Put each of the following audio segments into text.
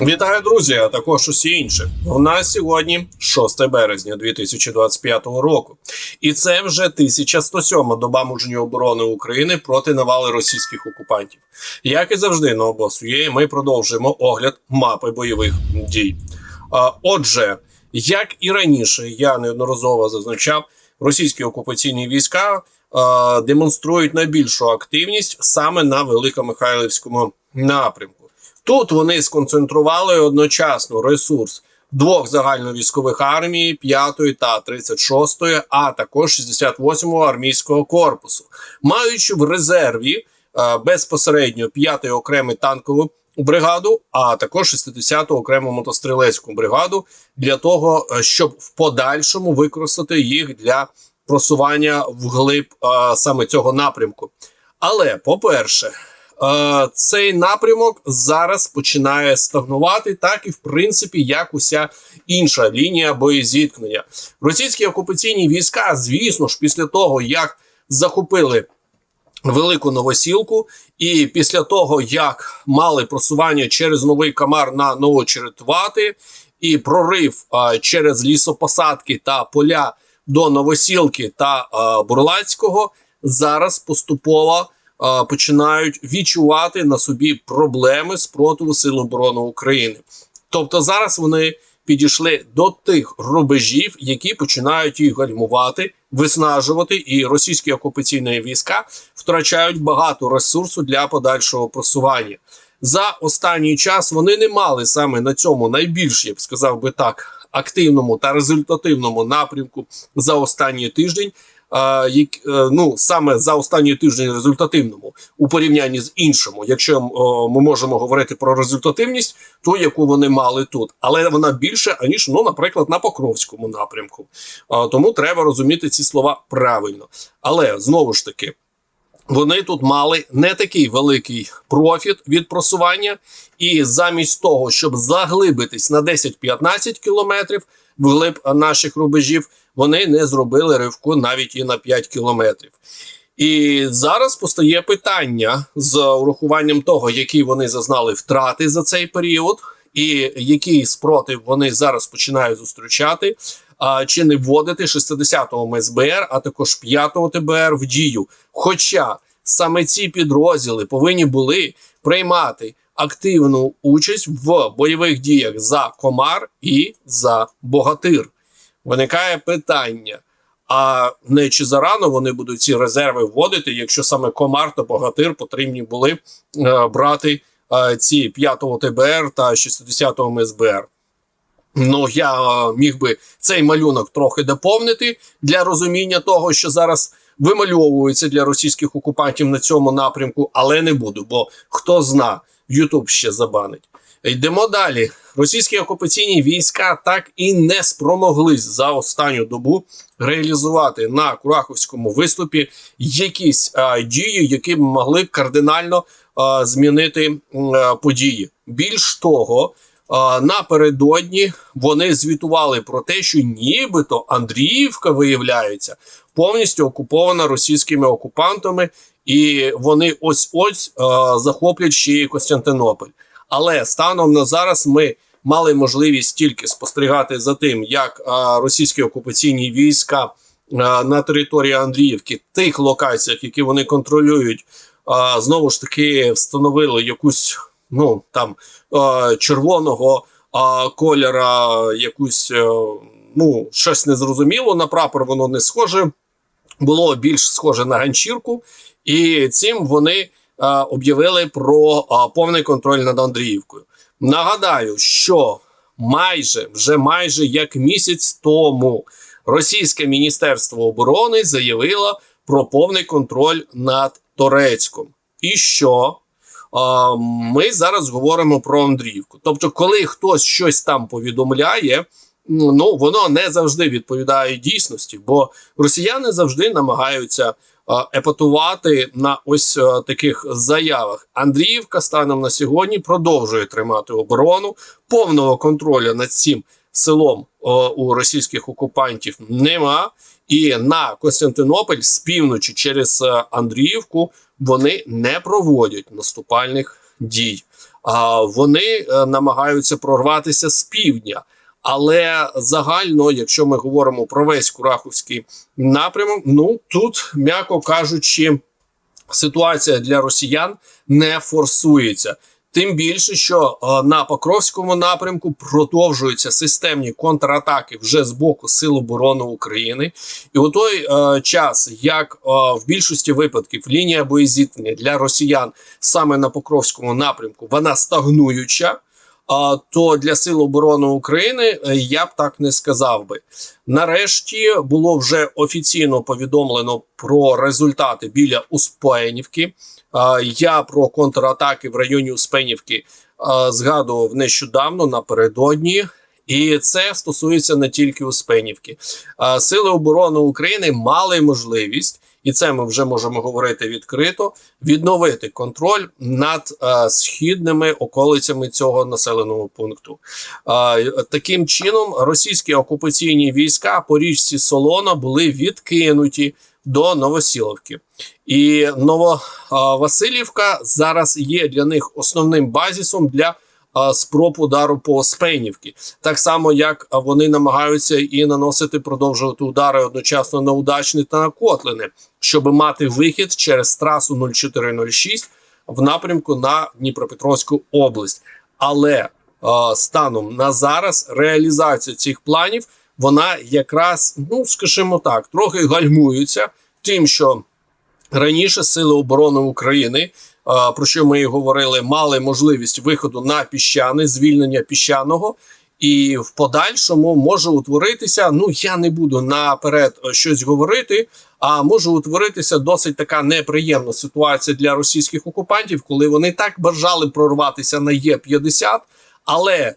Вітаю, друзі, а також усі інші. У нас сьогодні 6 березня 2025 року, і це вже 1107 доба мужньої оборони України проти навали російських окупантів. Як і завжди на обосує, ми продовжуємо огляд мапи бойових дій. Отже, як і раніше, я неодноразово зазначав, російські окупаційні війська демонструють найбільшу активність саме на Великомихайлівському напрямку. Тут вони сконцентрували одночасно ресурс двох загальновійськових армій, 5-ї та 36-ї, а також 68-го армійського корпусу, маючи в резерві е, безпосередньо 5-й окремий танкову бригаду, а також 60-ту окрему мотострілецьку бригаду для того, е, щоб в подальшому використати їх для просування вглиб е, саме цього напрямку. Але, по-перше, е, цей напрямок зараз починає стагнувати, так і в принципі, як уся інша лінія боєзіткнення. Російські окупаційні війська, звісно ж, після того як захопили. Велику новосілку, і після того, як мали просування через новий камар на Новочеретвати і прорив а, через лісопосадки та поля до Новосілки та а, Бурлацького, зараз поступово починають відчувати на собі проблеми спротиву Сил оборони України. Тобто зараз вони підійшли до тих рубежів, які починають їх гальмувати, виснажувати, і російські окупаційні війська втрачають багато ресурсу для подальшого просування. За останній час вони не мали саме на цьому найбільш, я б сказав би так, активному та результативному напрямку за останній тиждень. Е, ну саме за останній тиждень результативному у порівнянні з іншими, якщо ми можемо говорити про результативність, ту, яку вони мали тут, але вона більше аніж ну, наприклад, на Покровському напрямку. Тому треба розуміти ці слова правильно. Але знову ж таки. Вони тут мали не такий великий профіт від просування, і замість того, щоб заглибитись на 10-15 кілометрів вглиб наших рубежів, вони не зробили ривку навіть і на 5 кілометрів. І зараз постає питання з урахуванням того, які вони зазнали втрати за цей період, і який спротив вони зараз починають зустрічати. А чи не вводити 60-го МСБР, а також 5-го ТБР в дію? Хоча саме ці підрозділи повинні були приймати активну участь в бойових діях за Комар і за Богатир. Виникає питання: а не чи зарано вони будуть ці резерви вводити, якщо саме Комар та Богатир потрібні були е, брати е, ці 5-го ТБР та 60-го МСБР? Ну, я е, міг би цей малюнок трохи доповнити для розуміння того, що зараз вимальовується для російських окупантів на цьому напрямку, але не буду, бо хто зна, Ютуб ще забанить. Йдемо далі. Російські окупаційні війська так і не спромоглись за останню добу реалізувати на Кураховському виступі якісь а, дії, які б могли кардинально а, змінити а, події. Більш того, а, напередодні вони звітували про те, що нібито Андріївка виявляється повністю окупована російськими окупантами, і вони ось ось захоплять ще Костянтинополь. Але станом на зараз ми мали можливість тільки спостерігати за тим, як а, російські окупаційні війська а, на території Андріївки, тих локаціях, які вони контролюють, а, знову ж таки встановили якусь ну там а, червоного а, кольора, якусь а, ну щось незрозуміло на прапор, воно не схоже. Було більш схоже на ганчірку, і цим вони а, об'явили про а, повний контроль над Андріївкою. Нагадаю, що майже вже майже як місяць тому Російське міністерство оборони заявило про повний контроль над Торецьком. І що? А, ми зараз говоримо про Андріївку. Тобто, коли хтось щось там повідомляє, ну воно не завжди відповідає дійсності, бо росіяни завжди намагаються епатувати на ось таких заявах. Андріївка станом на сьогодні продовжує тримати оборону повного контролю над цим селом у російських окупантів нема. І на Костянтинополь з півночі через е, Андріївку вони не проводять наступальних дій. А вони е, намагаються прорватися з півдня. Але загально, якщо ми говоримо про весь Кураховський напрямок, ну тут, м'яко кажучи, ситуація для росіян не форсується. Тим більше, що е, на Покровському напрямку продовжуються системні контратаки вже з боку Сил оборони України. І у той е, час, як е, в більшості випадків лінія боєзіткнення для росіян саме на Покровському напрямку вона стагнуюча. То для сил оборони України е, я б так не сказав би. Нарешті було вже офіційно повідомлено про результати біля Успенівки. Я про контратаки в районі Успенівки згадував нещодавно напередодні. І це стосується не тільки Успенівки. Сили оборони України мали можливість, і це ми вже можемо говорити відкрито, відновити контроль над е, східними околицями цього населеного пункту. Е, таким чином, російські окупаційні війська по річці Солона були відкинуті до Новосіловки. І Нововасилівка зараз є для них основним базісом для е, спроб удару по Спенівці. Так само, як е, вони намагаються і наносити продовжувати удари одночасно на удачні та на Котлини, щоб мати вихід через трасу 0406 в напрямку на Дніпропетровську область. Але е, станом на зараз реалізація цих планів вона якраз, ну скажімо так, трохи гальмується тим, що раніше сили оборони України, е, про що ми і говорили, мали можливість виходу на піщани, звільнення піщаного. І в подальшому може утворитися. Ну я не буду наперед е, щось говорити. А може утворитися досить така неприємна ситуація для російських окупантів, коли вони так бажали прорватися на Є-50, але е,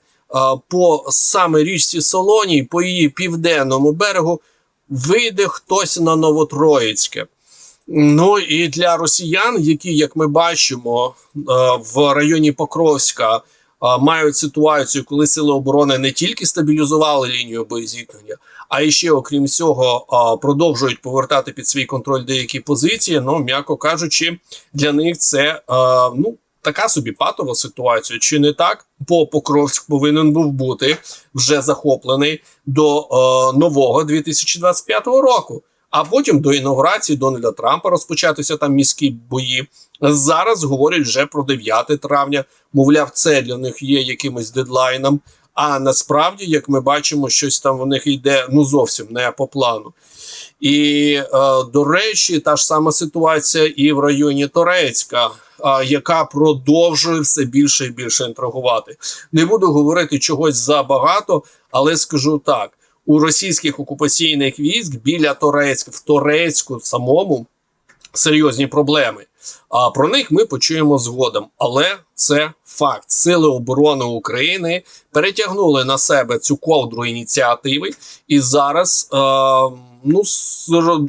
по саме річці Солоній, по її південному берегу, вийде хтось на Новотроїцьке. Ну і для росіян, які, як ми бачимо, е, в районі Покровська мають ситуацію, коли сили оборони не тільки стабілізували лінію боєзіткнення, а і ще, окрім цього, продовжують повертати під свій контроль деякі позиції. Ну, м'яко кажучи, для них це ну. Така собі патова ситуація, чи не так? Бо Покровськ повинен був бути вже захоплений до е, нового 2025 року. А потім до інаугурації Дональда Трампа розпочатися там міські бої. Зараз говорять вже про 9 травня. Мовляв, це для них є якимось дедлайном. А насправді, як ми бачимо, щось там в них йде ну зовсім не по плану. І е, до речі, та ж сама ситуація і в районі Торецька, е, яка продовжує все більше і більше інтригувати. Не буду говорити чогось забагато, але скажу так: у російських окупаційних військ біля Торецька, в Торецьку самому серйозні проблеми. А про них ми почуємо згодом. Але це факт. Сили оборони України перетягнули на себе цю ковдру ініціативи, і зараз е, ну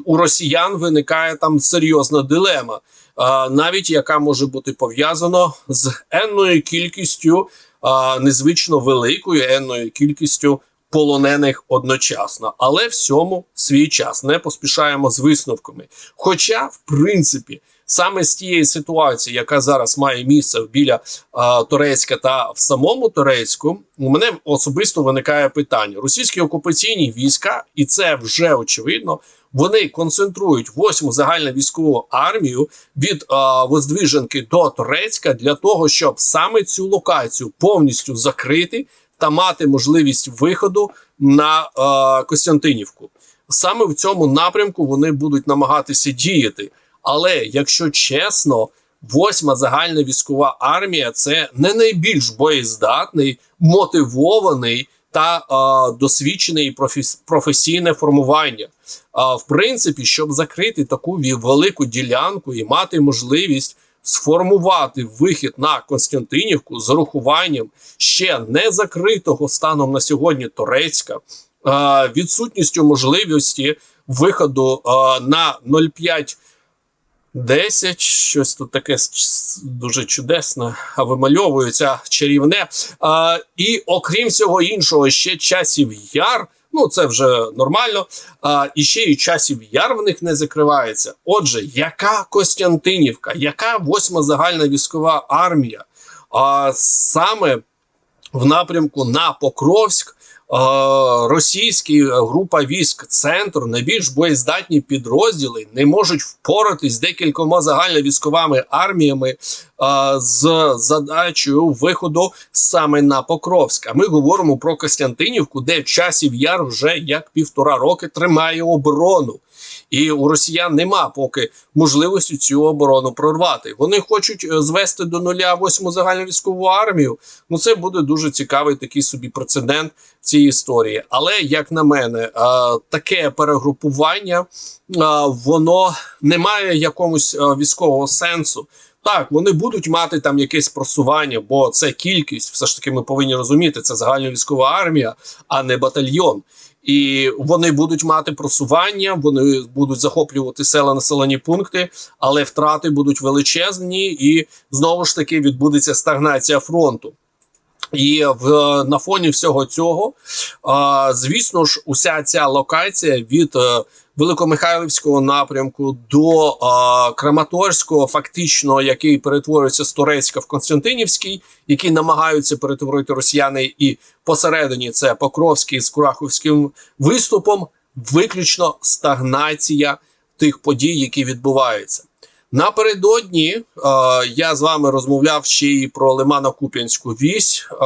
у росіян виникає там серйозна дилема, е, навіть яка може бути пов'язана з енною кількістю, е, незвично великою енною кількістю полонених одночасно, але всьому свій час не поспішаємо з висновками. Хоча, в принципі, саме з тієї ситуації, яка зараз має місце біля а, Турецька та в самому Турецьку, у мене особисто виникає питання: російські окупаційні війська, і це вже очевидно. Вони концентрують восьму загальну військову армію від а, Воздвіженки до Турецька для того, щоб саме цю локацію повністю закрити та мати можливість виходу на е, Костянтинівку. Саме в цьому напрямку вони будуть намагатися діяти. Але якщо чесно, восьма загальна військова армія це не найбільш боєздатний, мотивований та е, досвідчений професійне формування. А е, в принципі, щоб закрити таку велику ділянку і мати можливість сформувати вихід на Константинівку з урахуванням ще не закритого станом на сьогодні Торецька, відсутністю можливості виходу на 0,5 10, щось тут таке дуже чудесне, вимальовується чарівне. А, І окрім всього іншого, ще часів яр. Ну, це вже нормально. А, І ще й часів яр в них не закривається. Отже, яка Костянтинівка, яка восьма загальна військова армія? А саме в напрямку на Покровськ. Російські е, група військ центр найбільш боєздатні підрозділи не можуть впоратись з декількома загальновійськовими арміями е, з задачею виходу саме на Покровськ. А ми говоримо про Костянтинівку, де часів яр вже як півтора роки тримає оборону. І у росіян нема поки можливості цю оборону прорвати. Вони хочуть е, звести до нуля восьму загальновійськову армію. Ну це буде дуже цікавий такий собі прецедент в цій історії. Але як на мене, е, таке перегрупування е, воно не має якомусь військового сенсу. Так, вони будуть мати там якесь просування, бо це кількість, все ж таки, ми повинні розуміти, це загальновійськова армія, а не батальйон. І вони будуть мати просування, вони будуть захоплювати села, населені пункти, але втрати будуть величезні, і знову ж таки відбудеться стагнація фронту. І в на фоні всього цього, звісно ж, уся ця локація від е, Великомихайлівського напрямку до а, Краматорського, фактично, який перетворюється з Турецька в Константинівський, який намагаються перетворити росіяни, і посередині це Покровський з Кураховським виступом. Виключно стагнація тих подій, які відбуваються. Напередодні е, я з вами розмовляв ще й про Лимано-Куп'янську вісь, е,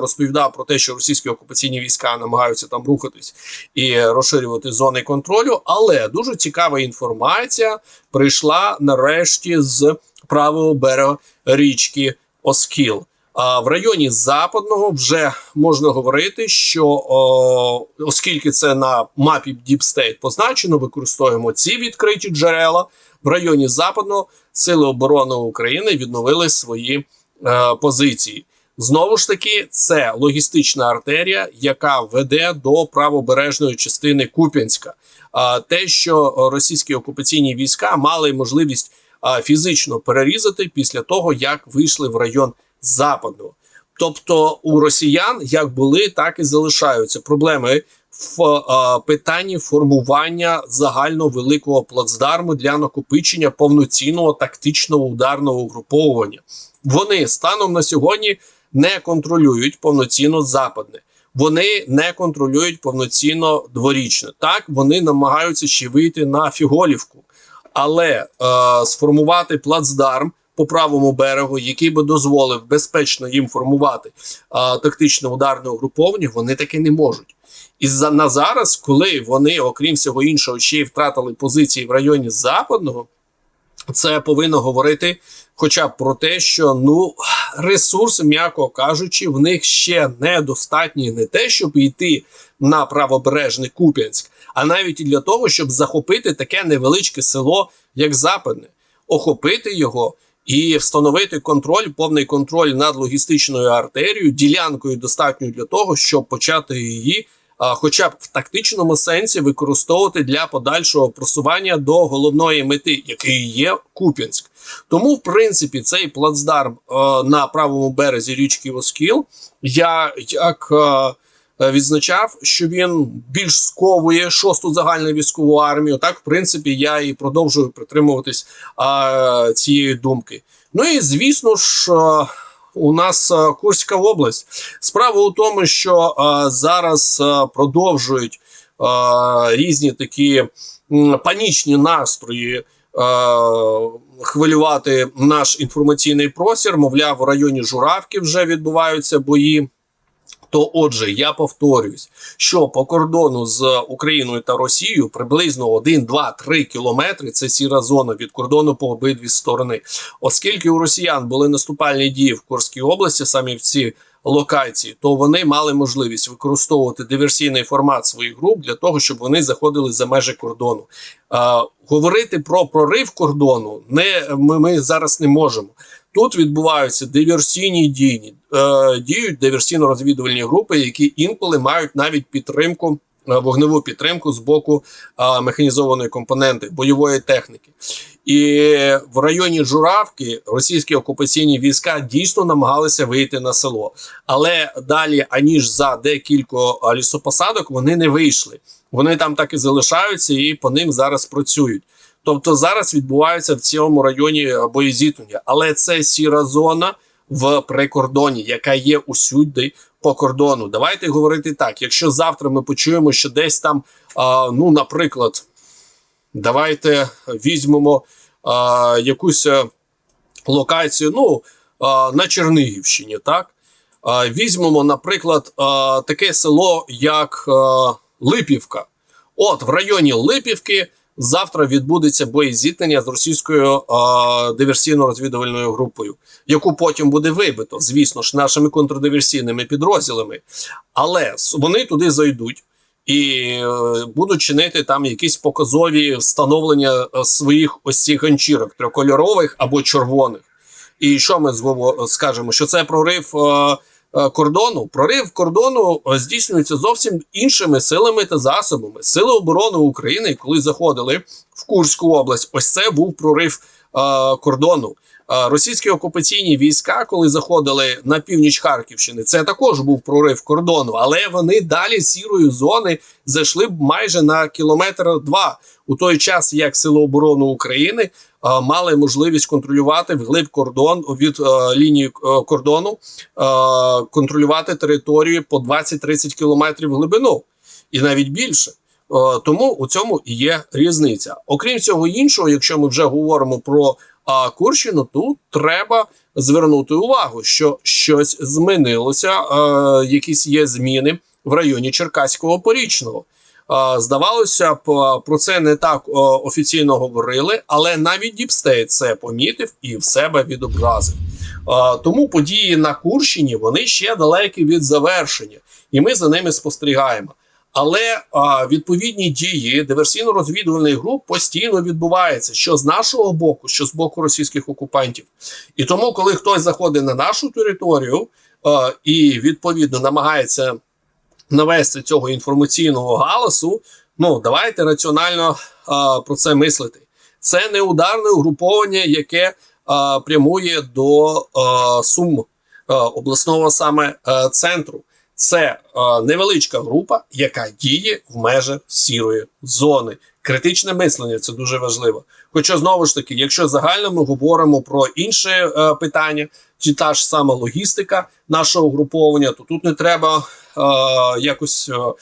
розповідав про те, що російські окупаційні війська намагаються там рухатись і розширювати зони контролю. Але дуже цікава інформація прийшла нарешті з правого берега річки Оскіл. В районі западного вже можна говорити, що оскільки це на мапі Deep State позначено, використовуємо ці відкриті джерела. В районі западного сили оборони України відновили свої е, позиції. Знову ж таки, це логістична артерія, яка веде до правобережної частини Куп'янська. Те, що російські окупаційні війська мали можливість фізично перерізати після того, як вийшли в район западного. Тобто у росіян як були, так і залишаються проблеми в е, питанні формування загально великого плацдарму для накопичення повноцінного тактичного ударного угруповування. Вони станом на сьогодні не контролюють повноцінно западне. Вони не контролюють повноцінно дворічне. Так вони намагаються ще вийти на Фіголівку, але е, сформувати плацдарм по правому берегу, який би дозволив безпечно їм формувати а, тактичне ударне угруповання, вони таки не можуть. І за на зараз, коли вони, окрім всього іншого, ще й втратили позиції в районі западного, це повинно говорити, хоча б про те, що ну ресурс, м'яко кажучи, в них ще недостатні не те, щоб йти на правобережний Куп'янськ, а навіть і для того, щоб захопити таке невеличке село, як Западне, охопити його і встановити контроль, повний контроль над логістичною артерією, ділянкою достатньою для того, щоб почати її, хоча б в тактичному сенсі, використовувати для подальшого просування до головної мети, який є Куп'янськ. Тому, в принципі, цей плацдарм на правому березі річки Оскіл, я як відзначав, що він більш сковує шосту загальну військову армію. Так, в принципі, я і продовжую притримуватись а, цієї думки. Ну і звісно ж. а, У нас а, Курська область. Справа у тому, що а, зараз а, продовжують а, різні такі панічні настрої хвилювати наш інформаційний простір. Мовляв, в районі Журавки вже відбуваються бої. То, отже, я повторюсь, що по кордону з Україною та Росією приблизно 1, 2, 3 кілометри це сіра зона від кордону по обидві сторони. Оскільки у росіян були наступальні дії в Курській області, самі в ці локації, то вони мали можливість використовувати диверсійний формат своїх груп для того, щоб вони заходили за межі кордону. А, говорити про прорив кордону не ми, ми зараз не можемо. Тут відбуваються диверсійні дії, е, діють диверсійно-розвідувальні групи, які інколи мають навіть підтримку, е, вогневу підтримку з боку е, механізованої компоненти бойової техніки. І в районі Журавки російські окупаційні війська дійсно намагалися вийти на село, але далі, аніж за декілька лісопосадок, вони не вийшли. Вони там так і залишаються, і по ним зараз працюють. Тобто зараз відбувається в цьому районі боєзіткнення, але це сіра зона. в прикордоні, яка є усюди по кордону. Давайте говорити так: якщо завтра ми почуємо, що десь там, а, ну, наприклад, давайте візьмемо а, якусь е, локацію, ну, а, на Чернігівщині, так? А, візьмемо, наприклад, а, таке село, як а, Липівка. От в районі Липівки завтра відбудеться боєзіткнення з російською а, диверсійно-розвідувальною групою, яку потім буде вибито, звісно ж, нашими контрдиверсійними підрозділами. Але вони туди зайдуть. І е, будуть чинити там якісь показові встановлення е, своїх ось цих ганчірок трикольорових або червоних. І що ми скажемо? Що це прорив е, е, кордону? Прорив кордону е, здійснюється зовсім іншими силами та засобами. Сили оборони України, коли заходили в Курську область, ось це був прорив е, кордону. Е, Російські окупаційні війська, коли заходили на північ Харківщини, це також був прорив кордону, але вони далі сірої зони зайшли майже на кілометр два у той час, як Сили оборони України е, мали можливість контролювати вглиб кордон від е, лінії е, кордону, е, контролювати територію по 20-30 кілометрів глибину, і навіть більше. Е, Тому у цьому і є різниця. Окрім цього іншого, якщо ми вже говоримо про Курщину, тут треба звернути увагу, що щось змінилося, е, якісь є зміни в районі Черкаського порічного. Здавалося б, про це не так офіційно говорили, але навіть Діпстейт це помітив і в себе відобразив. Тому події на Курщині вони ще далекі від завершення, і ми за ними спостерігаємо. Але а, відповідні дії диверсійно-розвідувальних груп постійно відбуваються, що з нашого боку, що з боку російських окупантів. І тому, коли хтось заходить на нашу територію а, і відповідно намагається навести цього інформаційного галасу, ну давайте раціонально а, про це мислити. Це не ударне угруповання, яке а, прямує до а, Сум а, обласного саме а, центру. Це е, невеличка група, яка діє в межах сірої зони. Критичне мислення це дуже важливо. Хоча знову ж таки, якщо загально ми говоримо про інше е, питання, чи та ж сама логістика нашого угруповання, то тут не треба е, якось е, е,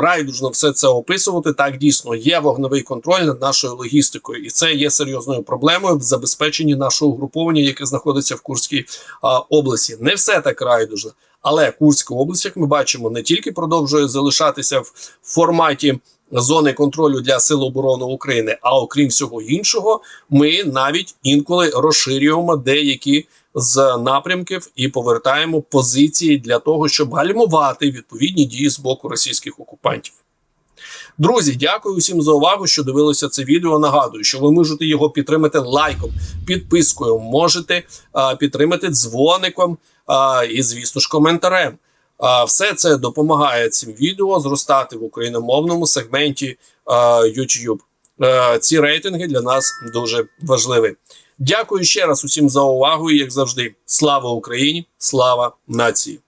райдужно все це описувати. Так дійсно є вогневий контроль над нашою логістикою, і це є серйозною проблемою в забезпеченні нашого угруповання, яке знаходиться в Курській е, області. Не все так райдужно. Але Курська область, як ми бачимо, не тільки продовжує залишатися в форматі зони контролю для Сил оборони України, а окрім всього іншого, ми навіть інколи розширюємо деякі з напрямків і повертаємо позиції для того, щоб гальмувати відповідні дії з боку російських окупантів. Друзі, дякую усім за увагу, що дивилися це відео. Нагадую, що ви можете його підтримати лайком, підпискою, можете а, підтримати дзвоником а, і, звісно ж, коментарем. А, все це допомагає цим відео зростати в україномовному сегменті а, YouTube. Е, ці рейтинги для нас дуже важливі. Дякую ще раз усім за увагу. І як завжди, слава Україні, слава нації.